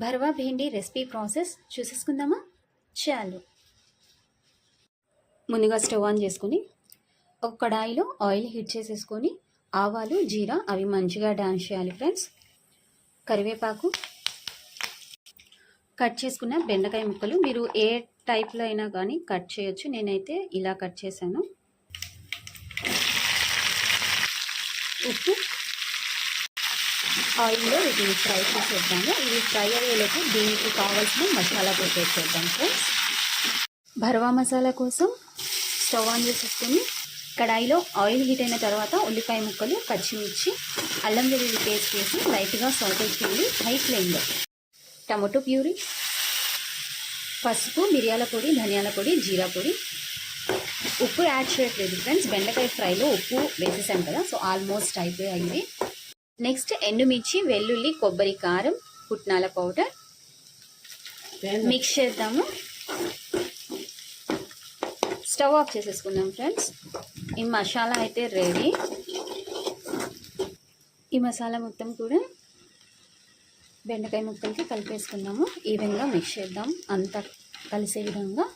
భర్వా భేండి recipe process చూసేసుకుందామా? చాలు. ముందుగా స్టవ్ ఆన్ చేసుకొని ఒక కడాయిలో ఆయిల్ హీట్ చేసేసుకొని ఆవాలు జీరా అవి మంచిగా డాన్స్ చేయాలి ఫ్రెండ్స్. కరివేపాకు కట్ చేసుకున్న బెండకాయ ముక్కలు మీరు ఏ టైప్లో అయినా కానీ కట్ చేయొచ్చు. నేనైతే ఇలా కట్ చేశాను. ఉప్పు ఆయిల్లో వీటిని ఫ్రై చేసేద్దాము. ఇవి ఫ్రై అయ్యేలోపు దీనికి కావాల్సిన మసాలా పెట్టేసేద్దాం చేద్దాం ఫ్రెండ్స్. భరవా మసాలా కోసం స్టవ్ ఆన్ చేసేసుకొని కడాయిలో ఆయిల్ హీట్ అయిన తర్వాత ఉల్లిపాయ ముక్కలు పచ్చిమిర్చి అల్లం వెల్లుల్లి పేస్ట్ వేసి లైట్గా సాల్ట్ చేయండి హై ఫ్లేమ్లో టమాటో ప్యూరీ పసుపు మిరియాల పొడి ధనియాల పొడి జీరా పొడి. ఉప్పు యాడ్ చేయట్లేదు ఫ్రెండ్స్. బెండకాయ ఫ్రైలో ఉప్పు వేసేసాం కదా సో ఆల్మోస్ట్ అయిపోయాయి. నెక్స్ట్ ఎండుమిర్చి వెల్లుల్లి కొబ్బరి కారం పుట్నాల పౌడర్. మిక్స్ చేద్దాము. స్టవ్ ఆఫ్ చేసేసుకుందాం ఫ్రెండ్స్. ఈ మసాలా అయితే రెడీ. ఈ మసాలా మొత్తం కూడా బెండకాయ ముక్కలకి కలిపేసుకుందాము. ఈవెన్గా మిక్స్ చేద్దాం. అంతా కలిసే విధంగా.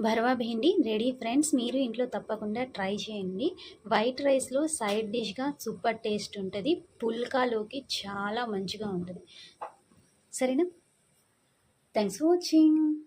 భర్వా భేండి రెడీ ఫ్రెండ్స్ మీరు ఇంట్లో తప్పకుండా ట్రై చేయండి. వైట్ రైస్లో సైడ్ డిష్గా సూపర్ టేస్ట్ ఉంటుంది. పుల్కాలోకి చాలా మంచిగా ఉంటుంది. సరేనా? Thanks for watching.